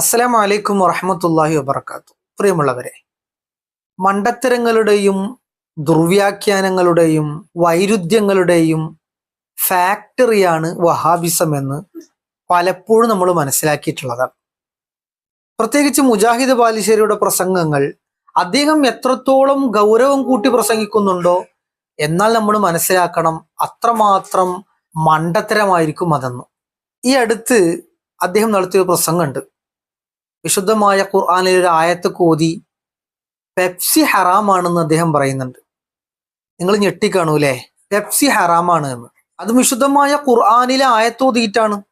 അസ്സലാമു വലൈക്കും വറഹമത്തല്ലാഹി വബർക്കാത്തു പ്രിയമുള്ളവരെ മണ്ടത്തരങ്ങളുടെയും ദുർവ്യാഖ്യാനങ്ങളുടെയും വൈരുദ്ധ്യങ്ങളുടെയും ഫാക്ടറിയാണ് വഹാബിസം എന്ന് പലപ്പോഴും നമ്മൾ മനസ്സിലാക്കിയിട്ടുള്ളതാണ്. പ്രത്യേകിച്ച് മുജാഹിദ് ബാലിശ്ശേരിയുടെ പ്രസംഗങ്ങൾ അദ്ദേഹം എത്രത്തോളം ഗൗരവം കൂട്ടി പ്രസംഗിക്കുന്നുണ്ടോ എന്നാൽ നമ്മൾ മനസ്സിലാക്കണം അത്രമാത്രം മണ്ടത്തരമായിരിക്കും അതെന്ന്. ഈ അടുത്ത് അദ്ദേഹം നടത്തിയ പ്രസംഗമുണ്ട്. വിശുദ്ധമായ ഖുർആാനിൽ ഒരു ആയത്ത് കോതി പെപ്സി ഹറാമാണെന്ന് അദ്ദേഹം പറയുന്നുണ്ട്. നിങ്ങൾ ഞെട്ടിക്കാണൂലേ പെപ്സി ഹറാമാണ് എന്ന്. അത് വിശുദ്ധമായ ഖുർആാനിലെ ആയത്തോതിയിട്ടാണ്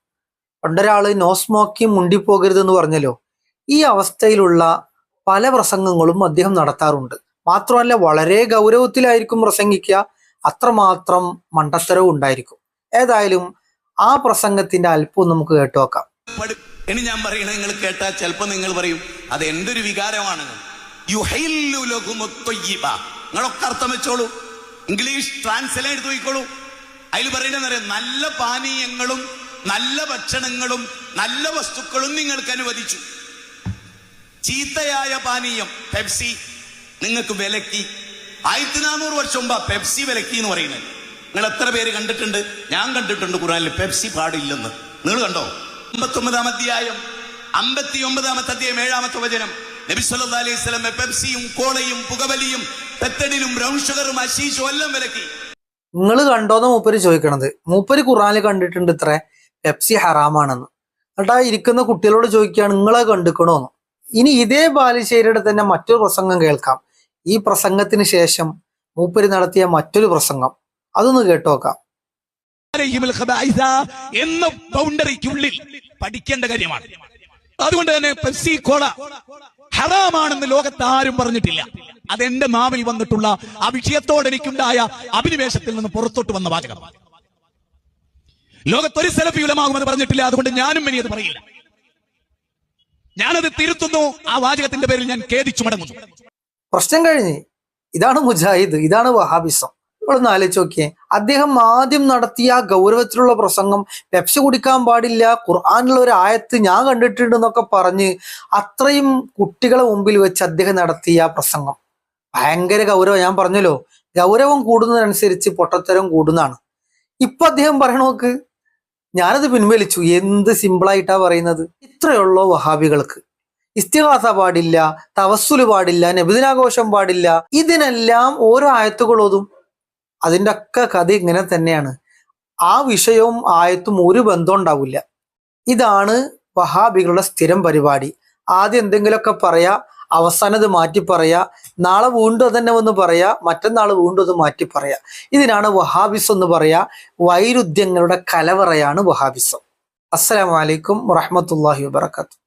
പണ്ടൊരാൾ നോ സ്മോക്കിംഗ് മുണ്ടിപ്പോകരുത് എന്ന് പറഞ്ഞല്ലോ. ഈ അവസ്ഥയിലുള്ള പല പ്രസംഗങ്ങളും അദ്ദേഹം നടത്താറുണ്ട്. മാത്രമല്ല വളരെ ഗൗരവത്തിലായിരിക്കും പ്രസംഗിക്കുക. അത്രമാത്രം മണ്ടത്തരവും ഉണ്ടായിരിക്കും. ഏതായാലും ആ പ്രസംഗത്തിന്റെ അല്പം നമുക്ക് കേട്ടുവെക്കാം ഇനി ഞാൻ പറയണത് നിങ്ങൾ കേട്ടാൽ ചിലപ്പോൾ നിങ്ങൾ പറയും അത് എന്റെ ഒരു വികാരമാണ്. നിങ്ങളൊക്കെ അർത്ഥം വെച്ചോളൂ. ഇംഗ്ലീഷ് ട്രാൻസ്ലേറ്റ് എടുത്ത് നോക്കിക്കോളൂ. അതിൽ പറയുന്നത് നല്ല പാനീയങ്ങളും നല്ല ഭക്ഷണങ്ങളും നല്ല വസ്തുക്കളും നിങ്ങൾക്ക് അനുവദിച്ചു. ചീത്തയായ പാനീയം പെപ്സി നിങ്ങൾക്ക് വിലക്കി. ആയിരത്തി നാനൂറ് വർഷം മുമ്പ് പെപ്സി വിലക്കി എന്ന് പറയുന്നത്. നിങ്ങൾ എത്ര പേര് കണ്ടിട്ടുണ്ട്? ഞാൻ കണ്ടിട്ടുണ്ട് ഖുറാനിൽ പെപ്സി പാടില്ലെന്ന്. നിങ്ങൾ കണ്ടോ? അമ്പത്തൊമ്പതാം അധ്യായം അമ്പത്തി ഒമ്പതാമത്തെ അധ്യായം ഏഴാമത്തെ വചനം. നബി സല്ലാ അലൈഹി വസല്ലം പെപ്സിയും കോളയും പുകവലിയും പെത്തടിലും ബ്രൗൺ ഷുഗറും അശീഷും എല്ലാം വിലക്കി. നിങ്ങൾ കണ്ടോന്ന് മൂപ്പര് ചോദിക്കണത്. മൂപ്പര് ഖുറാനിൽ കണ്ടിട്ടുണ്ട് ഇത്ര പെപ്സി ഹറാമാണെന്ന്. എന്നിട്ട് ആ ഇരിക്കുന്ന കുട്ടികളോട് ചോദിക്കുകയാണ് നിങ്ങളെ കണ്ടിക്കണോന്ന്? ഇനി ഇതേ ബാലുശ്ശേരിയുടെ തന്നെ മറ്റൊരു പ്രസംഗം കേൾക്കാം. ഈ പ്രസംഗത്തിന് ശേഷം മൂപ്പര് നടത്തിയ മറ്റൊരു പ്രസംഗം. അതൊന്ന് കേട്ടോക്കാം. എന്ന ബൗണ്ടറിക്കുള്ളിൽ പഠിക്കേണ്ട കാര്യമാണ്. അതുകൊണ്ട് തന്നെ പെപ്സി കോള ഹറാമാണെന്ന് ലോകത്ത് ആരും പറഞ്ഞിട്ടില്ല. അതെന്റെ നാവിൽ വന്നിട്ടുള്ള ആ വിഷയത്തോട് എനിക്കുണ്ടായ അഭിനിവേശത്തിൽ നിന്ന് പുറത്തോട്ട് വന്ന വാചകം. ലോകത്തൊരു സെലഫി ഉലമാകുമെന്ന് പറഞ്ഞിട്ടില്ല. അതുകൊണ്ട് ഞാനും ഇനി അത് പറയില്ല. ഞാനത് തിരുത്തുന്നു. ആ വാചകത്തിന്റെ പേരിൽ ഞാൻ ഖേദിച്ചു മടങ്ങുന്നു. പ്രശ്നം കഴിഞ്ഞ്. ഇതാണ് മുജാഹിദ്. ഇതാണ് വഹാബിസം. നിങ്ങളൊന്ന് ആലോചിച്ച് നോക്കിയേ. അദ്ദേഹം ആദ്യം നടത്തിയ ഗൗരവത്തിലുള്ള പ്രസംഗം പെപ്സി കുടിക്കാൻ പാടില്ല ഖുർആാനുള്ള ഒരു ആയത്ത് ഞാൻ കണ്ടിട്ടുണ്ട് എന്നൊക്കെ പറഞ്ഞ് അത്രയും കുട്ടികളെ മുമ്പിൽ വെച്ച് അദ്ദേഹം നടത്തിയ പ്രസംഗം. ഭയങ്കര ഗൗരവം ഞാൻ പറഞ്ഞല്ലോ ഗൗരവം കൂടുന്നതനുസരിച്ച് പൊട്ടത്തരം കൂടുന്നതാണ്. ഇപ്പൊ അദ്ദേഹം പറയണ നോക്ക് ഞാനത് പിൻവലിച്ചു. എന്ത് സിമ്പിളായിട്ടാ പറയുന്നത്? ഇത്രയുള്ളോ വഹാബികൾക്ക്. ഇസ്തിഹാസ പാടില്ല തവസ്സുൽ പാടില്ല നബിദിനാഘോഷം പാടില്ല ഇതിനെല്ലാം ഓരോ ആയത്തുകളോതും അതിന്റെ ഒക്കെ കഥ ഇങ്ങനെ തന്നെയാണ്. ആ വിഷയവും ആയത്തും ഒരു ബന്ധം ഉണ്ടാവില്ല. ഇതാണ് വഹാബികളുടെ സ്ഥിരം പരിപാടി. ആദ്യം എന്തെങ്കിലുമൊക്കെ പറയാ അവസാനം അത് മാറ്റി പറയാ നാളെ വീണ്ടും അതന്നെ വന്ന് പറയാ മറ്റന്നാൾ വീണ്ടും അത് മാറ്റി പറയാ. ഇതിനാണ് വഹാബിസ് എന്ന് പറയാ. വൈരുദ്ധ്യങ്ങളുടെ കലവറയാണ് വഹാബിസം. അസ്സലാമലൈക്കും വറഹമത്തല്ലാഹി വാബർക്കാത്തു